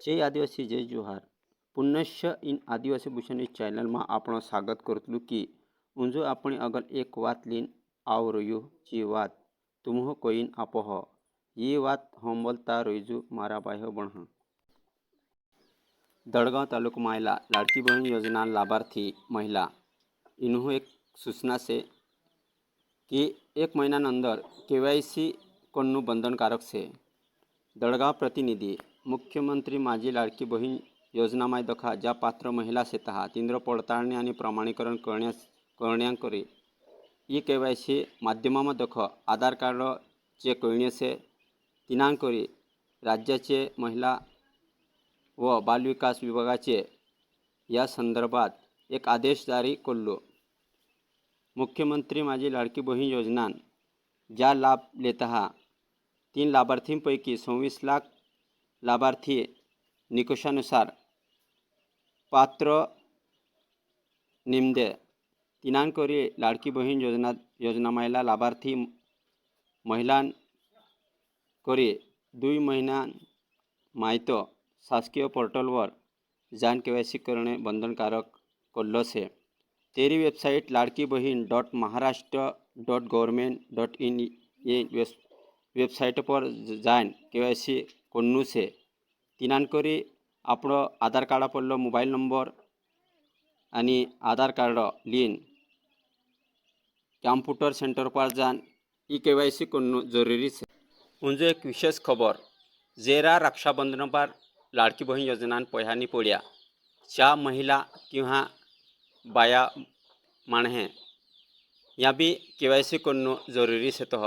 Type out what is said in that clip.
जय आदिवासी जय जुहार पुनश्य इन आदिवासी भूषण चैनल में आप स्वागत करूँ कि उंजो अपने अगर एक बात लीन आव रही जी बात तुम्ह कोईन आपोह ये बात हम बोलता रहीजु मारा बाह्य बण दड़गाँव तालुक महिला लड़की बहन योजना लाभार्थी महिला इन्हो एक सूचना से कि एक महीना अंदर केवाईसी कन्नू बंधनकारक से दड़गाँव प्रतिनिधि मुख्यमंत्री माझी लाडकी बहीण योजनामाय दखा, ज्या पात्र महिला शेत आहात तींद्र पडताळणी प्रमाणीकरण करण्यास करण्याकरी ई के वाय सी माध्यमामध्ये दख, आधार कार्ड जे कळण्याचे दिनांकरी राज्याचे महिला व बाल बालविकास विभागाचे या संदर्भात एक आदेश जारी करलो. मुख्यमंत्री माझी लाडकी बहीण योजना ज्या लाभ लेत आहात तीन लाभार्थींपैकी सव्वीस लाख लाभार्थी निकषानुसार पात्र निमदे दिनांकरी लाडकी बहीण योजना योजना महिला लाभार्थी महिलांकरी दुई महिना माहित शासकीय पोर्टलवर जाण के वाय सी करणे बंधनकारक करलं છે તેરી website Ladki Bahin dot Maharashtra dot government dot in A web website પર જાણ કેવાયસી કરવું છે दिनांकरी આપણો આધાર કાર્ડ પડલો મોબાઈલ નંબર आणि आधार कार्ड लिन कॅम्प्युटर सेंटर पर जान ई के वाय सी करणे जरुरी છે म्हणजे एक विशेष खबर जेरा रक्षाबंधन पर लाडकी बहीण योजनान पह्यानी पड्या ज्या महिला किंवा बाया माणहे या बी के वाय सी करणं जरुरी છે તો